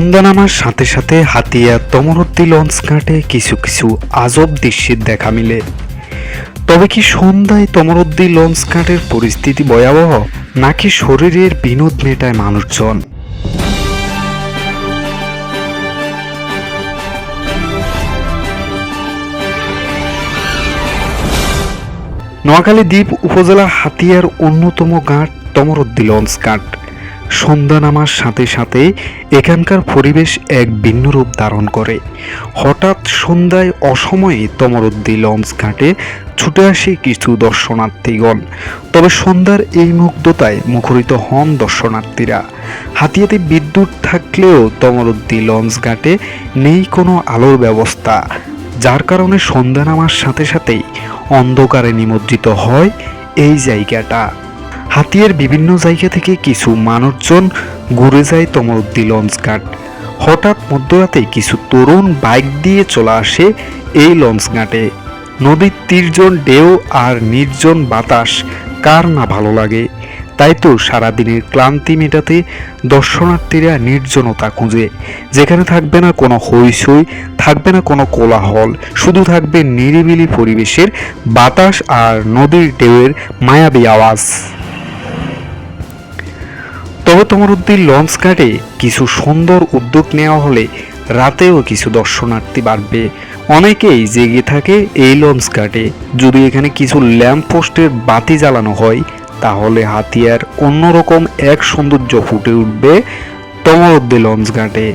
সন্ধ্যা নামার সাথে সাথে হাতিয়া তমরদ্দি লঞ্চ ঘাটে কিছু কিছু আজব দৃশ্যের দেখা মিলে। তবে কি সন্ধ্যায় তমরদ্দি লঞ্চ ঘাটের পরিস্থিতি ভয়াবহ, নাকি শরীরের বিনোদ মেটায় মানুষজন? নোয়াখালী দ্বীপ উপজেলা হাতিয়ার অন্যতম ঘাট তমরদ্দি লঞ্চ ঘাট। সন্ধ্যা নামার সাথে সাথে এখানকার পরিবেশ এক ভিন্ন রূপ ধারণ করে। হঠাৎ সন্ধ্যায় অসময়ে তমরুদ্দি লঞ্চ ঘাটে ছুটে আসে কিছু দর্শনার্থীগণ। তবে সন্ধ্যার এই মুগ্ধতায় মুখরিত হন দর্শনার্থীরা। হাতিয়াতে বিদ্যুৎ থাকলেও তমরদ্দি লঞ্চ ঘাটে নেই কোনো আলোর ব্যবস্থা, যার কারণে সন্ধ্যা নামার সাথে সাথেই অন্ধকারে নিমজ্জিত হয় এই জায়গাটা। হাতিয়ার বিভিন্ন জায়গা থেকে কিছু মানুষজন ঘুরে যায় তমরুদ্দি লঞ্চ ঘাট। হঠাৎ মধ্যরাতে কিছু তরুণ বাইক দিয়ে চলে আসে এই লঞ্চ ঘাটে। নদীর তীরজন ঢেউ আর নির্জন বাতাস, কার না ভালো লাগে? তাই তো সারাদিনের ক্লান্তি মেটাতে দর্শনার্থীরা নির্জনতা খুঁজে। যেখানে থাকবে না কোনো হইচই, থাকবে না কোনো কোলাহল, শুধু থাকবে নিরিবিলি পরিবেশের বাতাস আর নদীর ঢেউয়ের মায়াবী আওয়াজ। তবে তোমার তমরুদ্দিন লঞ্চ ঘাটে কিছু সুন্দর উদ্যোগ নেওয়া হলে রাতেও কিছু দর্শনার্থী বাড়বে। অনেকেই জেগে থাকে এই লঞ্চ ঘাটে যদি এখানে কিছু ল্যাম্প পোস্টের বাতি জ্বালানো হয়, তাহলে হাতিয়ার অন্যরকম এক সৌন্দর্য ফুটে উঠবে তোমার অব্দি লঞ্চ ঘাটে